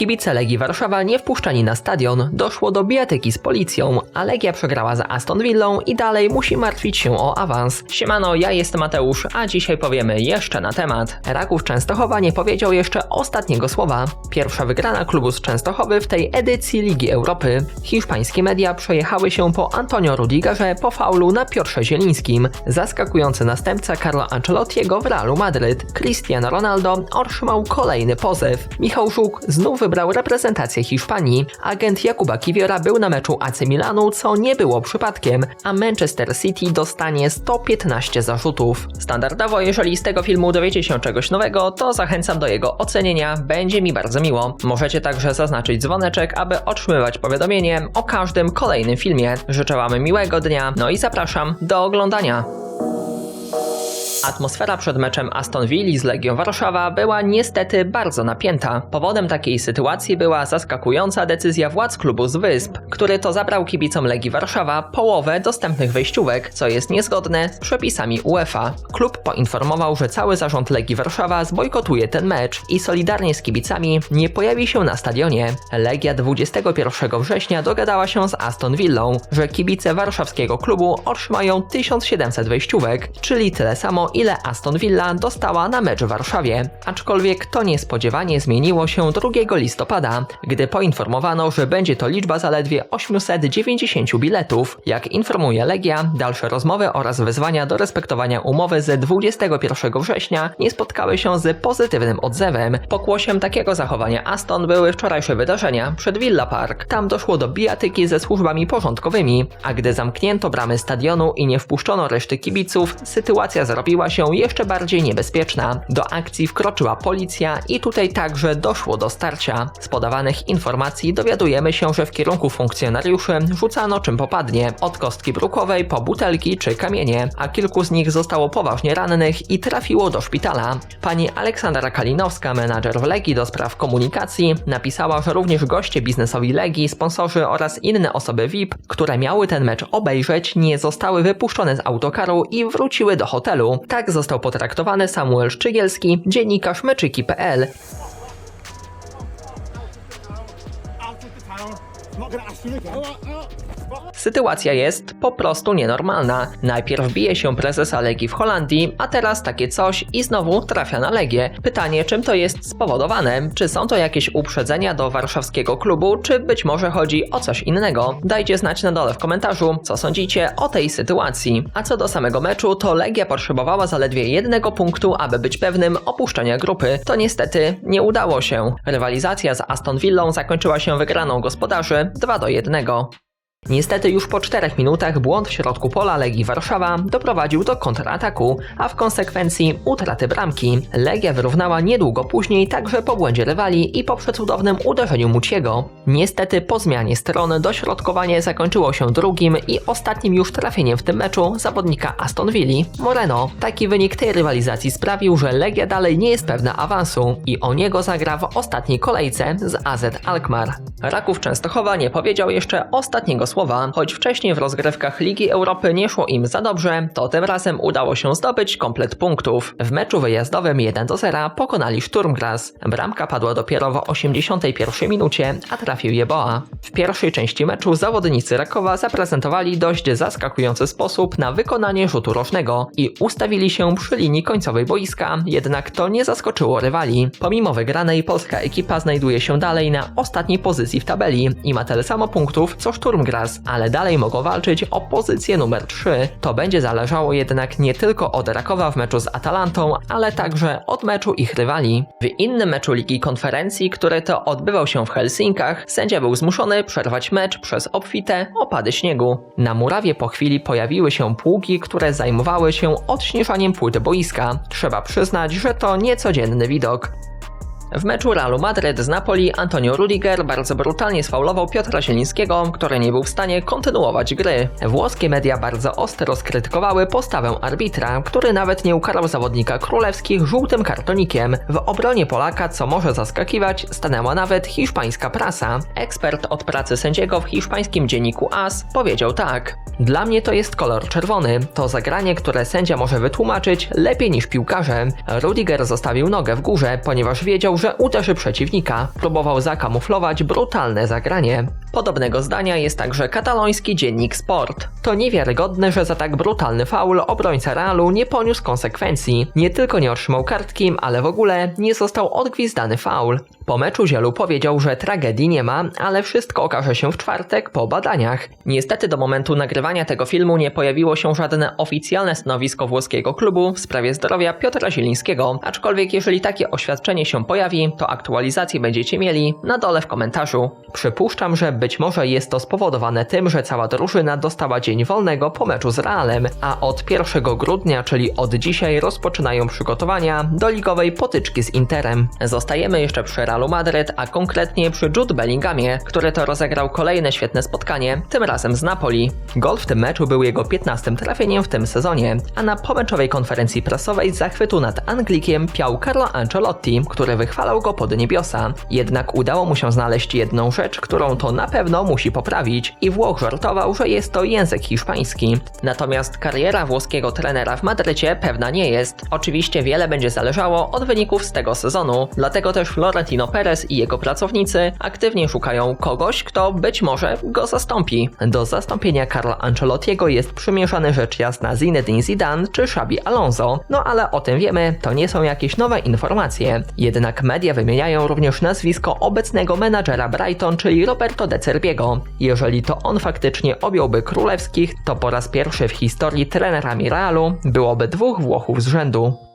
Kibice Legii Warszawa nie wpuszczani na stadion, doszło do bijatyki z policją, a Legia przegrała za Aston Villą i dalej musi martwić się o awans. Siemano, ja jestem Mateusz, a dzisiaj powiemy jeszcze na temat. Raków Częstochowa nie powiedział jeszcze ostatniego słowa. Pierwsza wygrana klubu z Częstochowy w tej edycji Ligi Europy. Hiszpańskie media przejechały się po Antonio Rudigerze po faulu na Piotrze Zielińskim. Zaskakujący następca Carlo Ancelottiego w Realu Madryt. Cristiano Ronaldo otrzymał kolejny pozew. Michał Żuk znów reprezentację Hiszpanii. Agent Jakuba Kiwiora był na meczu AC Milanu, co nie było przypadkiem, a Manchester City dostanie 115 zarzutów. Standardowo, jeżeli z tego filmu dowiecie się czegoś nowego, to zachęcam do jego ocenienia, będzie mi bardzo miło. Możecie także zaznaczyć dzwoneczek, aby otrzymywać powiadomienie o każdym kolejnym filmie. Życzę Wam miłego dnia, no i zapraszam do oglądania. Atmosfera przed meczem Aston Villa z Legią Warszawa była niestety bardzo napięta. Powodem takiej sytuacji była zaskakująca decyzja władz klubu z Wysp, który to zabrał kibicom Legii Warszawa połowę dostępnych wejściówek, co jest niezgodne z przepisami UEFA. Klub poinformował, że cały zarząd Legii Warszawa zbojkotuje ten mecz i solidarnie z kibicami nie pojawi się na stadionie. Legia 21 września dogadała się z Aston Villą, że kibice warszawskiego klubu otrzymają 1700 wejściówek, czyli tyle samo ile Aston Villa dostała na mecz w Warszawie. Aczkolwiek to niespodziewanie zmieniło się 2 listopada, gdy poinformowano, że będzie to liczba zaledwie 890 biletów. Jak informuje Legia, dalsze rozmowy oraz wezwania do respektowania umowy z 21 września nie spotkały się z pozytywnym odzewem. Pokłosiem takiego zachowania Aston były wczorajsze wydarzenia przed Villa Park. Tam doszło do bijatyki ze służbami porządkowymi, a gdy zamknięto bramy stadionu i nie wpuszczono reszty kibiców, sytuacja zrobiła się jeszcze bardziej niebezpieczna. Do akcji wkroczyła policja i tutaj także doszło do starcia. Z podawanych informacji dowiadujemy się, że w kierunku funkcjonariuszy rzucano czym popadnie, od kostki brukowej po butelki czy kamienie, a kilku z nich zostało poważnie rannych i trafiło do szpitala. Pani Aleksandra Kalinowska, menadżer w Legii do spraw komunikacji, napisała, że również goście biznesowi Legii, sponsorzy oraz inne osoby VIP, które miały ten mecz obejrzeć, nie zostały wypuszczone z autokaru i wróciły do hotelu. Tak został potraktowany Samuel Szczygielski, dziennikarz meczyki.pl. Sytuacja jest po prostu nienormalna. Najpierw bije się prezesa Legii w Holandii, a teraz takie coś i znowu trafia na Legię. Pytanie, czym to jest spowodowane? Czy są to jakieś uprzedzenia do warszawskiego klubu, czy być może chodzi o coś innego? Dajcie znać na dole w komentarzu, co sądzicie o tej sytuacji. A co do samego meczu, to Legia potrzebowała zaledwie jednego punktu, aby być pewnym opuszczenia grupy. To niestety nie udało się. Rywalizacja z Aston Villą zakończyła się wygraną gospodarzy 2 do 1. Niestety już po 4 minutach błąd w środku pola Legii Warszawa doprowadził do kontrataku, a w konsekwencji utraty bramki. Legia wyrównała niedługo później także po błędzie rywali i po przecudownym uderzeniu Muciego. Niestety po zmianie strony dośrodkowanie zakończyło się drugim i ostatnim już trafieniem w tym meczu zawodnika Aston Villa, Moreno. Taki wynik tej rywalizacji sprawił, że Legia dalej nie jest pewna awansu i o niego zagra w ostatniej kolejce z AZ Alkmaar. Raków Częstochowa nie powiedział jeszcze ostatniego słowa, choć wcześniej w rozgrywkach Ligi Europy nie szło im za dobrze, to tym razem udało się zdobyć komplet punktów. W meczu wyjazdowym 1 do 0 pokonali Sturm Graz. Bramka padła dopiero w 81 minucie, a trafił Jeboa. W pierwszej części meczu zawodnicy Rakowa zaprezentowali dość zaskakujący sposób na wykonanie rzutu rożnego i ustawili się przy linii końcowej boiska, jednak to nie zaskoczyło rywali. Pomimo wygranej polska ekipa znajduje się dalej na ostatniej pozycji w tabeli i ma tyle samo punktów co Sturm Graz, ale dalej mogą walczyć o pozycję numer 3. To będzie zależało jednak nie tylko od Rakowa w meczu z Atalantą, ale także od meczu ich rywali. W innym meczu Ligi Konferencji, który to odbywał się w Helsinkach, sędzia był zmuszony przerwać mecz przez obfite opady śniegu. Na murawie po chwili pojawiły się pługi, które zajmowały się odśnieżaniem płyt boiska. Trzeba przyznać, że to niecodzienny widok. W meczu Realu Madryt z Napoli Antonio Rudiger bardzo brutalnie sfaulował Piotra Zielińskiego, który nie był w stanie kontynuować gry. Włoskie media bardzo ostro skrytykowały postawę arbitra, który nawet nie ukarał zawodnika królewskich żółtym kartonikiem. W obronie Polaka, co może zaskakiwać, stanęła nawet hiszpańska prasa. Ekspert od pracy sędziego w hiszpańskim dzienniku AS powiedział tak. Dla mnie to jest kolor czerwony. To zagranie, które sędzia może wytłumaczyć lepiej niż piłkarze. Rudiger zostawił nogę w górze, ponieważ wiedział, że uderzy przeciwnika. Próbował zakamuflować brutalne zagranie. Podobnego zdania jest także kataloński dziennik Sport. To niewiarygodne, że za tak brutalny faul obrońca Realu nie poniósł konsekwencji. Nie tylko nie otrzymał kartki, ale w ogóle nie został odgwizdany faul. Po meczu Zielu powiedział, że tragedii nie ma, ale wszystko okaże się w czwartek po badaniach. Niestety do momentu nagrywania tego filmu nie pojawiło się żadne oficjalne stanowisko włoskiego klubu w sprawie zdrowia Piotra Zielińskiego, aczkolwiek jeżeli takie oświadczenie się pojawi, to aktualizację będziecie mieli na dole w komentarzu. Przypuszczam, że być może jest to spowodowane tym, że cała drużyna dostała dzień wolnego po meczu z Realem, a od 1 grudnia, czyli od dzisiaj rozpoczynają przygotowania do ligowej potyczki z Interem. Zostajemy jeszcze przy Realu Madryt, a konkretnie przy Jude Bellinghamie, który to rozegrał kolejne świetne spotkanie, tym razem z Napoli. Gol w tym meczu był jego 15 trafieniem w tym sezonie, a na pomeczowej konferencji prasowej zachwytu nad Anglikiem piał Carlo Ancelotti, który wychwalał go pod niebiosa. Jednak udało mu się znaleźć jedną rzecz, którą to na pewno musi poprawić i Włoch żartował, że jest to język hiszpański. Natomiast kariera włoskiego trenera w Madrycie pewna nie jest. Oczywiście wiele będzie zależało od wyników z tego sezonu, dlatego też Florentino Perez i jego pracownicy aktywnie szukają kogoś, kto być może go zastąpi. Do zastąpienia Carla Ancelottiego jest przymierzany rzecz jasna Zinedine Zidane czy Xabi Alonso, no ale o tym wiemy, to nie są jakieś nowe informacje. Jednak media wymieniają również nazwisko obecnego menadżera Brighton, czyli Roberto De Cerbiego. Jeżeli to on faktycznie objąłby królewskich, to po raz pierwszy w historii trenerami Realu byłoby dwóch Włochów z rzędu.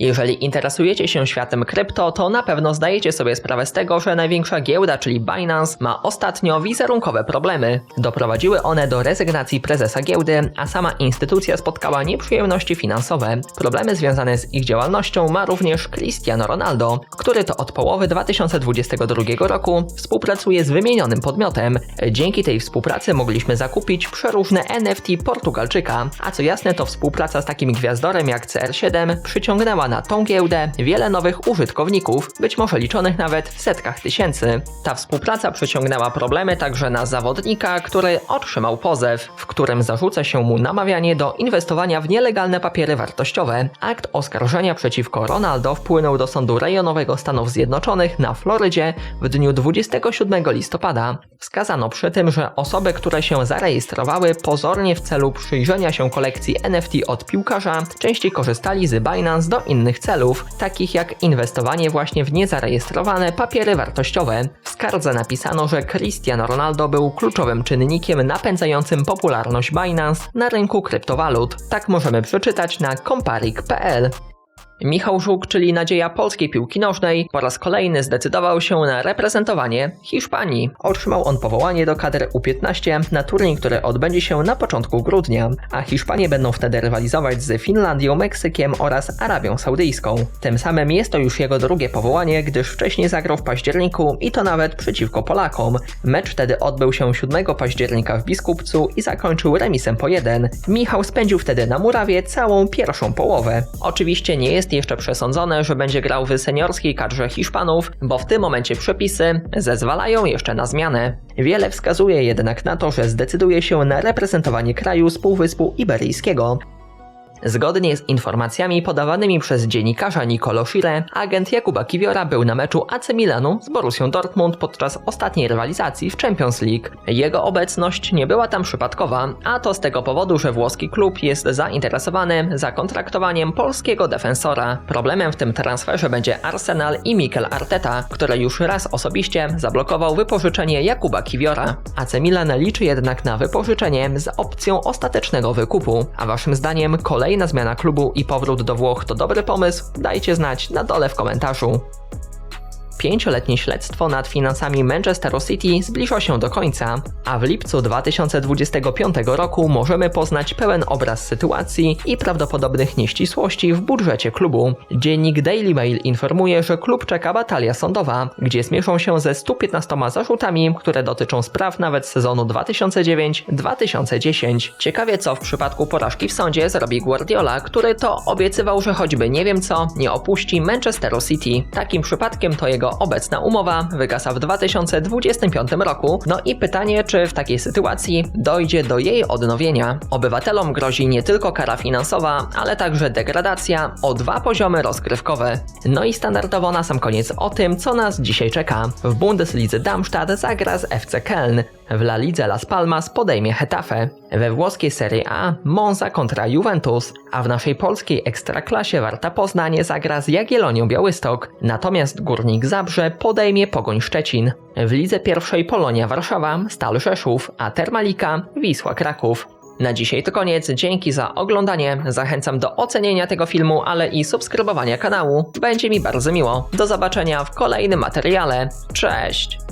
Jeżeli interesujecie się światem krypto, to na pewno zdajecie sobie sprawę z tego, że największa giełda, czyli Binance, ma ostatnio wizerunkowe problemy. Doprowadziły one do rezygnacji prezesa giełdy, a sama instytucja spotkała nieprzyjemności finansowe. Problemy związane z ich działalnością ma również Cristiano Ronaldo, który to od połowy 2022 roku współpracuje z wymienionym podmiotem. Dzięki tej współpracy mogliśmy zakupić przeróżne NFT Portugalczyka, a co jasne to współpraca z takim gwiazdorem jak CR7 przyciągnęła na tą giełdę wiele nowych użytkowników, być może liczonych nawet w setkach tysięcy. Ta współpraca przyciągnęła problemy także na zawodnika, który otrzymał pozew, w którym zarzuca się mu namawianie do inwestowania w nielegalne papiery wartościowe. Akt oskarżenia przeciwko Ronaldo wpłynął do sądu rejonowego Stanów Zjednoczonych na Florydzie w dniu 27 listopada. Wskazano przy tym, że osoby, które się zarejestrowały pozornie w celu przyjrzenia się kolekcji NFT od piłkarza, częściej korzystali z Binance do innych celów, takich jak inwestowanie właśnie w niezarejestrowane papiery wartościowe. W skardze napisano, że Cristiano Ronaldo był kluczowym czynnikiem napędzającym popularność Binance na rynku kryptowalut. Tak możemy przeczytać na comparik.pl. Michał Żuk, czyli nadzieja polskiej piłki nożnej, po raz kolejny zdecydował się na reprezentowanie Hiszpanii. Otrzymał on powołanie do kadry U15 na turniej, który odbędzie się na początku grudnia, a Hiszpanie będą wtedy rywalizować z Finlandią, Meksykiem oraz Arabią Saudyjską. Tym samym jest to już jego drugie powołanie, gdyż wcześniej zagrał w październiku i to nawet przeciwko Polakom. Mecz wtedy odbył się 7 października w Biskupcu i zakończył remisem po 1. Michał spędził wtedy na murawie całą pierwszą połowę. Oczywiście nie jest jeszcze przesądzone, że będzie grał w seniorskiej kadrze Hiszpanów, bo w tym momencie przepisy zezwalają jeszcze na zmianę. Wiele wskazuje jednak na to, że zdecyduje się na reprezentowanie kraju z Półwyspu Iberyjskiego. Zgodnie z informacjami podawanymi przez dziennikarza Nicolo Schire, agent Jakuba Kiwiora był na meczu AC Milanu z Borussią Dortmund podczas ostatniej rywalizacji w Champions League. Jego obecność nie była tam przypadkowa, a to z tego powodu, że włoski klub jest zainteresowany zakontraktowaniem polskiego defensora. Problemem w tym transferze będzie Arsenal i Mikel Arteta, który już raz osobiście zablokował wypożyczenie Jakuba Kiwiora. AC Milan liczy jednak na wypożyczenie z opcją ostatecznego wykupu. A waszym zdaniem kolejny kolejna zmiana klubu i powrót do Włoch to dobry pomysł? Dajcie znać na dole w komentarzu. Pięcioletnie śledztwo nad finansami Manchester City zbliża się do końca, a w lipcu 2025 roku możemy poznać pełen obraz sytuacji i prawdopodobnych nieścisłości w budżecie klubu. Dziennik Daily Mail informuje, że klub czeka batalia sądowa, gdzie zmierzą się ze 115 zarzutami, które dotyczą spraw nawet sezonu 2009-2010. Ciekawie co w przypadku porażki w sądzie zrobi Guardiola, który to obiecywał, że choćby nie wiem co, nie opuści Manchesteru City. Takim przypadkiem to jego obecna umowa wygasa w 2025 roku. No i pytanie, czy w takiej sytuacji dojdzie do jej odnowienia. Obywatelom grozi nie tylko kara finansowa, ale także degradacja o dwa poziomy rozgrywkowe. No i standardowo na sam koniec o tym, co nas dzisiaj czeka. W Bundeslidze Darmstadt zagra z FC Köln. W La Lidze Las Palmas podejmie Hetafe. We włoskiej Serie A Monza kontra Juventus, a w naszej polskiej ekstraklasie Warta Poznań zagra z Jagiellonią Białystok. Natomiast Górnik Zabrze podejmie Pogoń Szczecin. W lidze pierwszej Polonia Warszawa, Stal Rzeszów, a Termalika Wisła Kraków. Na dzisiaj to koniec, dzięki za oglądanie. Zachęcam do ocenienia tego filmu, ale i subskrybowania kanału. Będzie mi bardzo miło. Do zobaczenia w kolejnym materiale. Cześć!